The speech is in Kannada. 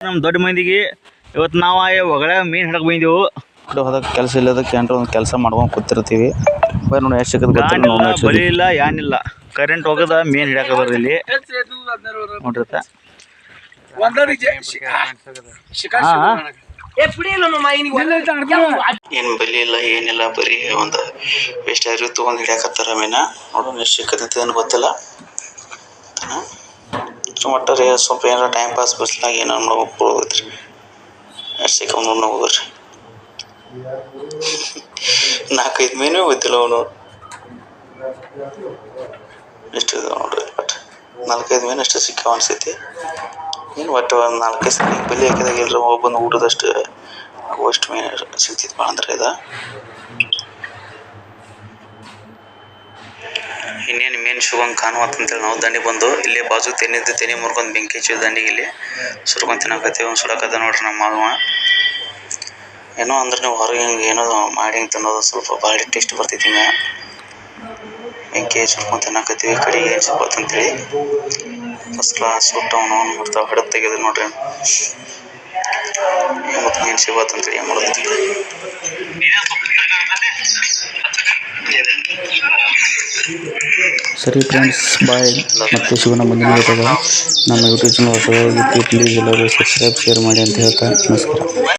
ನಮ್ಮ ದೊಡ್ಡ ಮಂದಿಗೆ ಇವತ್ತು ನಾವು ಒಗಳ ಮೀನು ಹಿಡಕ್ ಬಂದೆವು. ಹೋದಾಗ ಕೆಲಸ ಇಲ್ಲದಕ್ಕೆ ಏನಾರ ಒಂದು ಕೆಲಸ ಮಾಡ್ಕೊಂಡು ಕೂತಿರ್ತೀವಿ. ಬರೀ ನೋಡಿ ಎಷ್ಟು ಸಿಕ್ಕದ ಗಾಡಿ ಇಲ್ಲ ಗೊತ್ತಿಲ್ಲ ಏನಿಲ್ಲ ಕರೆಂಟ್ ಹೋಗದ ಮೀನು ಬರ್ರಿ ಇಲ್ಲಿ. ನೋಡ್ರಿತ ಏನು ಬಲಿ ಇಲ್ಲ ಏನಿಲ್ಲ ಬರೀ ಒಂದು ಎಷ್ಟು ಅರಿವು ತೊಗೊಂಡು ಹಿಡಿಯಾಕತ್ತಾರ ಮೀನ. ನೋಡೋಣ ಎಷ್ಟು ಸಿಕ್ಕತೈತಿ ಏನು ಮಟ್ಟ ರೀ ಸ್ವಲ್ಪ ಏನಾರ ಟೈಮ್ ಪಾಸ್ ಬಸ್ಲಾಗ ಏನಾರು ಮಾಡ್ಬೇಕು ಹೋಗ್ರಿ ಅಷ್ಟು ಸಿಕ್ಕ ನೋಡಿ ಹೋಗ್ರಿ ನಾಲ್ಕೈದು ಮೀನು ಹೋಗ್ತಿಲ್ಲ ಅವನು ಎಷ್ಟು ಇದು ನೋಡ್ರಿ ಬಟ್ ನಾಲ್ಕೈದು ಮೀನು ಅಷ್ಟು ಸಿಕ್ಕಾವ ಅನ್ಸೈತಿ ಏನು ಒಟ್ಟು ಒಂದು ನಾಲ್ಕೈದು ಸಲ ಬಲಿ ಹಾಕಿದಾಗ ಎಲ್ಲರೂ ಒಬ್ಬಂದು ಊಟದಷ್ಟು ಅಷ್ಟು ಮೀನು ಸಿಗ್ತಿತ್ತು ಅಂದ್ರೆ ಇದು ಇನ್ನೇನು ಮೇನ್ ಸಿಗೋಂಗೆ ಕಾಣುವತ್ತ ಅಂತೇಳಿ ನಾವು ದಂಡಿ ಬಂದು ಇಲ್ಲಿ ಬಾಜು ತೆನಿದ್ದು ತೆನಿ ಮುರ್ಕೊಂಡು ಬೆಂಕಿ ಹಚ್ಚಿದ ದಂಡಿಗೆ ಇಲ್ಲಿ ಸುರ್ಕೊಂಡು ತಿನ್ನಕತ್ತೀವಿ ಒಂದು ಸುಡಕದ ನೋಡ್ರಿ ನಮ್ಮ ಮಾವ. ಏನೋ ಅಂದ್ರೆ ನೀವು ಹೊರಗೆ ಹಿಂಗೆ ಏನೋ ಮಾಡಿ ಹಿಂಗೆ ತಿನ್ನೋದು ಸ್ವಲ್ಪ ಭಾಳ ಟೇಸ್ಟ್ ಬರ್ತೈತಿ ಹಿಂಗೆ. ಬೆಂಕಿ ಸುರ್ಕೊಂಡು ತಿನ್ನಕತ್ತೀವಿ ಕಡೆಗೆ ಏನು ಸಿಗ್ಬೋದು ಅಂತೇಳಿ. ಫಸ್ಟ್ ಕ್ಲಾಸ್ ಊಟ ಅವನು ಹಿಡಿದು ತೆಗೆದು ನೋಡ್ರಿ. ಮತ್ತು ಏನು ಸಿಗ್ಬೋದು ಅಂತೇಳಿ ಏನು ಮಾಡೋದು ಸರಿ ಫ್ರೆಂಡ್ಸ್ ಬಾಯ್ ಮತ್ತೆ ಸಿಗೋಣ ಮುಂದಿನ ನಮ್ಮ ಯೂಟ್ಯೂಬ್ ಚಾನಲ್ ಹೊಸದಾಗಿತ್ತು ಪ್ಲೀಸ್ ಎಲ್ಲರೂ ಸಬ್ಸ್ಕ್ರೈಬ್ ಶೇರ್ ಮಾಡಿ ಅಂತ ಹೇಳ್ತಾ, ನಮಸ್ಕಾರ.